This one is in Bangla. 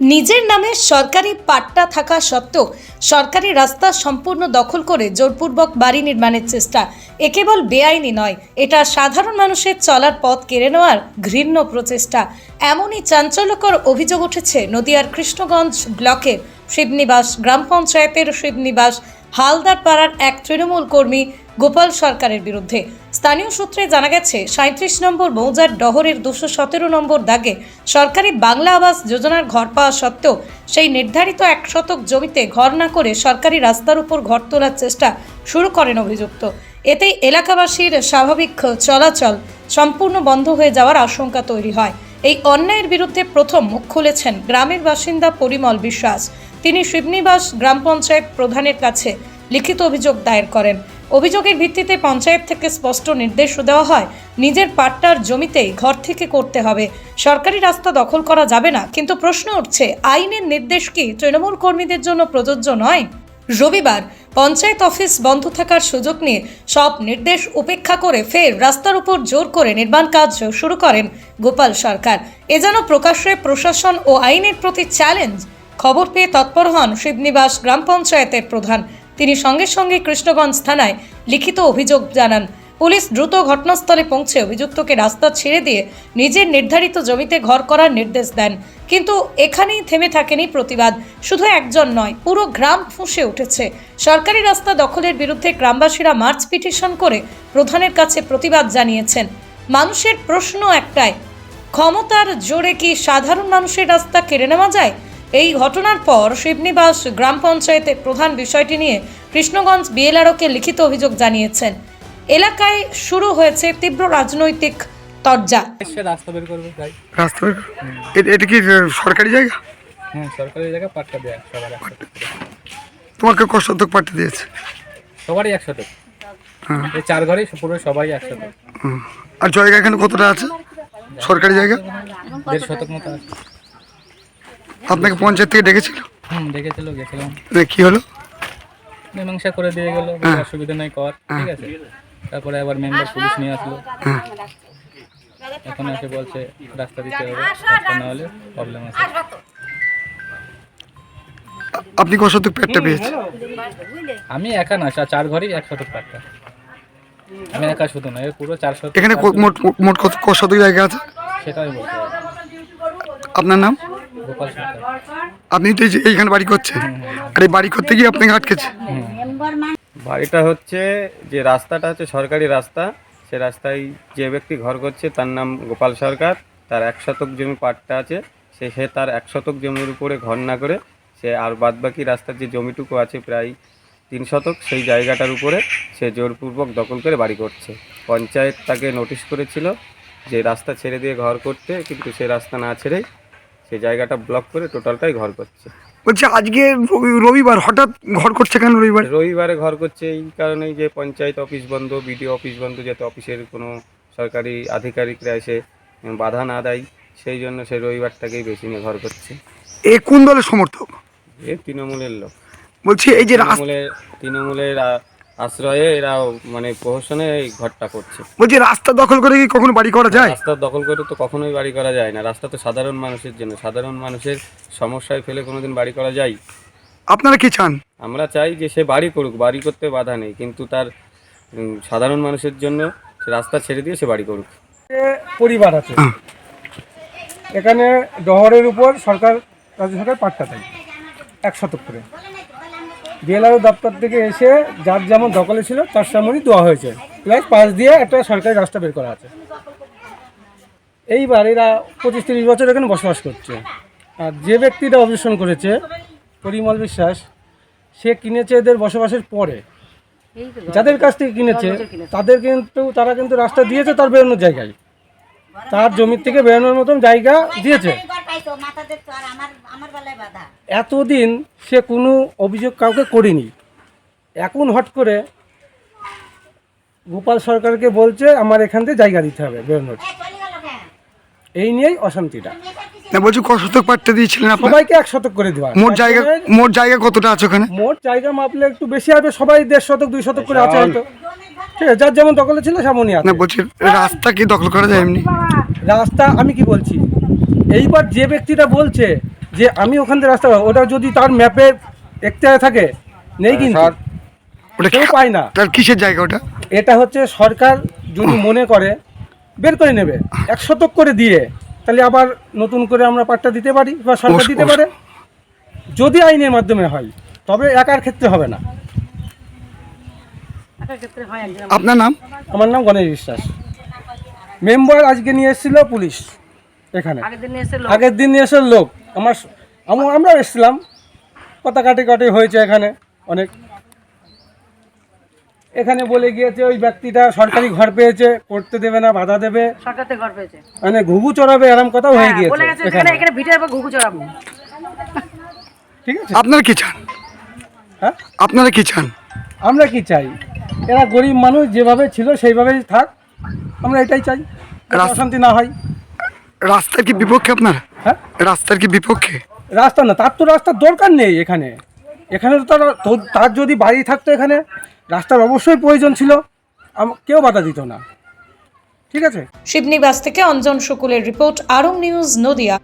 নিজের নামে সরকারি পাট্টা থাকা সত্ত্বেও সরকারি রাস্তা সম্পূর্ণ দখল করে জোরপূর্বক বাড়ি নির্মাণের চেষ্টা এ কেবল বেআইনি নয়, এটা সাধারণ মানুষের চলার পথ কেড়ে নেওয়ার ঘৃণ্য প্রচেষ্টা। এমনই চাঞ্চল্যকর অভিযোগ উঠেছে নদিয়ার কৃষ্ণগঞ্জ ব্লকের শিবনিবাস গ্রাম পঞ্চায়েতের শিবনিবাস হালদার পাড়ার এক তৃণমূল কর্মী গোপাল সরকারের বিরুদ্ধে। স্থানীয় সূত্রে জানা গেছে সাঁত্রিশ নম্বর মৌজার ডহরের দুশো সতেরো নম্বর দাগে সরকারি বাংলা আবাস যোজনার ঘর পাওয়া সত্ত্বেও সেই নির্ধারিত এক শতক জমিতে ঘর না করে সরকারি রাস্তার উপর ঘর তোলার চেষ্টা শুরু করেন অভিযুক্ত। এতেই এলাকাবাসীর স্বাভাবিক চলাচল সম্পূর্ণ বন্ধ হয়ে যাওয়ার আশঙ্কা তৈরি হয়। এই অন্যায়ের বিরুদ্ধে প্রথম মুখ খুলেছেন গ্রামের বাসিন্দা পরিমল বিশ্বাস। তিনি শিবনিবাস গ্রাম পঞ্চায়েত প্রধানের কাছে লিখিত অভিযোগ দায়ের করেন। অভিযোগের ভিত্তিতে পঞ্চায়েত থেকে স্পষ্ট নির্দেশ দেওয়া হয়, নিজের পাট্টার জমিতেই ঘর থেকে করতে হবে। সরকারি রাস্তা দখল করা যাবে না, কিন্তু প্রশ্ন উঠছে, আইনের নির্দেশ কি তৃণমূল কর্মীদের জন্য প্রযোজ্য নয়? রবিবার পঞ্চায়েত অফিস বন্ধ থাকার সুযোগ নিয়ে সব নির্দেশ উপেক্ষা করে ফের রাস্তার উপর জোর করে নির্মাণ কাজ শুরু করেন গোপাল সরকার। এ যেন প্রকাশ্যে প্রশাসন ও আইনের প্রতি চ্যালেঞ্জ খবর পেয়ে তৎপর হন শিবনিবাস গ্রাম পঞ্চায়েতের প্রধান। তিনি সঙ্গে সঙ্গে কৃষ্ণগঞ্জ থানায় লিখিত অভিযোগ জানান। পুলিশ দ্রুত ঘটনাস্থলে পৌঁছে অভিযুক্তকে রাস্তা ছেড়ে দিয়ে নিজের নির্ধারিত জমিতে ঘর করার নির্দেশ দেন। কিন্তু এখানেই থেমে থাকেনি প্রতিবাদ। শুধু একজন নয়, পুরো গ্রাম ফুঁসে উঠেছে। সরকারি রাস্তা দখলের বিরুদ্ধে গ্রামবাসীরা মার্চ পিটিশন করে প্রধানের কাছে প্রতিবাদ জানিয়েছেন। মানুষের প্রশ্ন একটাই, ক্ষমতার জোরে কি সাধারণ মানুষের রাস্তা কেড়ে নেওয়া যায়? এই ঘটনার পর শিবনিবাস গ্রাম পঞ্চায়েতের প্রধান বিষয়টি নিয়ে কৃষ্ণগঞ্জ বিএলআরওকে লিখিত অভিযোগ জানিয়েছেন। এলাকায় শুরু হয়েছে তীব্র রাজনৈতিক তরজা। এসে রাস্তা বের করবে তাই। রাস্তা বের এটা- এটা কি আহ, সরকারি জায়গা? হ্যাঁ সরকারি জায়গায় পাট্টা দেয় সবার একশো তোমাকে কত শতক পাঠিয়ে দিয়েছে? সবারই একশো টাকা। হ্যাঁ। এই চার ঘরেই পুরো সবাই একশো টাকা। হুম। আর জায়গা এখানে কতটা আছে? সরকারি জায়গা? দেড় শতক মতো আছে। আপনাকে পঞ্চায়েত থেকে ডেকেছিল? হুম দেখেছিল গেছিলাম। কি হলো? মীমাংসা করে দিয়ে গেলো হ্যাঁ। অসুবিধা নেই কর ঠিক আছে? তারপরে আবার মেম্বার পুলিশ নিয়ে আসলো। হ্যাঁ। এখন এসে বলছে রাস্তা দিতে হবে রাস্তা না হলে প্রবলেম আছে। আপনি কত শতক পেটটা পেয়েছে আমি একা না চার ঘরেই এক শতক পাট্টা। আমি একা শুধু না এর পুরো চার শতক এখানে কো- মোট মোট কত শতক জায়গা আছে? সেটাই বলতে আপনার নাম? আপনি তো এইখানে বাড়ি করছেন। আর এই বাড়ি করতে গিয়ে আপনাকে আটকেছে বাড়িটা হচ্ছে যে রাস্তাটা হচ্ছে সরকারি রাস্তা। সে রাস্তায় যে ব্যক্তি ঘর করছে তার নাম গোপাল সরকার। তার এক শতক জমি পাট্টা আছে। সে সে তার এক শতক জমির উপরে ঘর না করে সে আর বাদবাকি রাস্তার যে জমিটুকু আছে প্রায় তিন শতক, সেই জায়গাটার উপরে সে জোরপূর্বক দখল করে বাড়ি করছে। পঞ্চায়েত তাকে নোটিশ করেছিল যে রাস্তা ছেড়ে দিয়ে ঘর করতে, কিন্তু সে রাস্তা না ছেড়েই সে জায়গাটা ব্লক করে টোটালটাই ঘর করছে। বলছি আজকে রবি- রবিবার হঠাৎ ঘর করছে কেন রবিবার? রবিবারে ঘর করছে এই কারণেই যে পঞ্চায়েত অফিস বন্ধ বিডিও অফিস বন্ধ যাতে অফিসের কোনো সরকারি আধিকারিকরা এসে বাধা না দেয় সেই জন্য সে রবিবারটাকেই বেশি নিয়ে ঘর করছে। এ কোন দলের সমর্থক? এ তৃণমূলের লোক। বলছি এই যে তৃণমূলের তৃণমূলের আশ্রয়ে এরা মানে প্রহসনে এই ঘরটা করছে। বলছি রাস্তা দখল করে কি কখনো বাড়ি করা যায়? রাস্তা দখল করে তো কখনোই বাড়ি করা যায় না। রাস্তা তো সাধারণ মানুষের জন্য। সাধারণ মানুষের সমস্যায় ফেলে কোনোদিন বাড়ি করা যায়? আপনারা কি চান? আমরা চাই যে সে বাড়ি করুক বাড়ি করতে বাধা নেই। কিন্তু তার উম, সাধারণ মানুষের জন্য সে রাস্তা ছেড়ে দিয়ে সে বাড়ি করুক। পরিবার আছে। এখানে ডহরের উপর সরকার রাজ্য সরকার পাট্টা দেয়। এক শতক করে। বিএলআর দপ্তর থেকে এসে যার যেমন দখলে ছিল, তার সামনেই দেওয়া হয়েছে। প্লাস পাশ দিয়ে একটা সরকারি রাস্তা বের করা আছে। এইবার এরা পঁচিশ তিরিশ বছর এখানে বসবাস করছে। আর যে ব্যক্তিটা অবজেকশন করেছে, পরিমল বিশ্বাস, সে কিনেছে এদের বসবাসের পরে। যাদের কাছ থেকে কিনেছে, তাদের কিন্তু, তারা কিন্তু রাস্তা দিয়েছে তার বেরোনোর জায়গায়। তার জমির থেকে বেরোনোর মতন জায়গা দিয়েছে। এতদিন সে কোনো অভিযোগ কাউকে করেনি। এখন হট করে গোপাল সরকারকে বলছে আমার এখান থেকে জায়গা দিতে হবে বেরোনোর এই নিয়েই অশান্তিটা। না বলছি কত শতক পাট্টা দিয়েছিলেন আপনার? সবাইকে এক শতক করে দেওয়া। মোট জায়গা মোট জায়গা কতটা আছে ওখানে? মোট জায়গা মাপলে একটু বেশি হবে সবাই দেড় শতক দুই শতক করে আছে হয়তো। ঠিক আছে যার যেমন দখলে ছিল সেমনই আছে। না বলছি রাস্তা কি দখল করা যায় এমনি? রাস্তা আমি কি বলছি? এইবার যে ব্যক্তিটা বলছে যে আমি ওখান থেকে রাস্তা পাবো, ওটা যদি তার ম্যাপে এখতিয়ারে থাকে নেই কিন্তু। ওটা কেউ পায় না। তার কিসের জায়গা ওটা? এটা হচ্ছে সরকার যদি মনে করে বের করে নেবে। এক শতক করে দিয়ে তাহলে আবার নতুন করে আমরা পাট্টা দিতে পারি বা সরকার অবশ্য- দিতে পারে। যদি আইনের মাধ্যমে হয় তবে একার ক্ষেত্রে হবে না। আপনার নাম? আমার নাম গণেশ বিশ্বাস। মেম্বার আজকে নিয়ে এসেছিল পুলিশ। এখানে। আগের দিন নিয়ে এসে লোক। আমার আম- আমরাও এসেছিলাম। কথা কাটি কাটি হয়েছে এখানে অনেক। এখানে বলে গিয়েছে ওই ব্যক্তিটা সরকারি ঘর পেয়েছে করতে দেবে না বাধা দেবে। সরকারতে ঘর পেয়েছে। মানে ঘুঘু চড়াবে এরম কথাও হয়ে হ্যাঁ, বলে গেছে গিয়েছে এখানে। এখানে ঘুঘু চড়াবো। ঠিক আছে? আপনারা কি চান? হ্যাঁ? আপনারা কি চান? আমরা কি চাই? এরা গরিব মানুষ যেভাবে ছিল সেইভাবেই থাক। আমরা এটাই চাই। অশান্তি না হয়। রাস্তার কি বিপক্ষে আপনার? হ্যাঁ? রাস্তার কি বিপক্ষে? রাস্তা না তার তো রাস্তার দরকার নেই এখানে। এখানে তো তার তার যদি বাড়ি থাকতো এখানে রাস্তার অবশ্যই প্রয়োজন ছিল। কেউ বাধা দিত না। ঠিক আছে? শিবনিবাস থেকে অঞ্জন শুকুলের রিপোর্ট আরং নিউজ নদিয়া।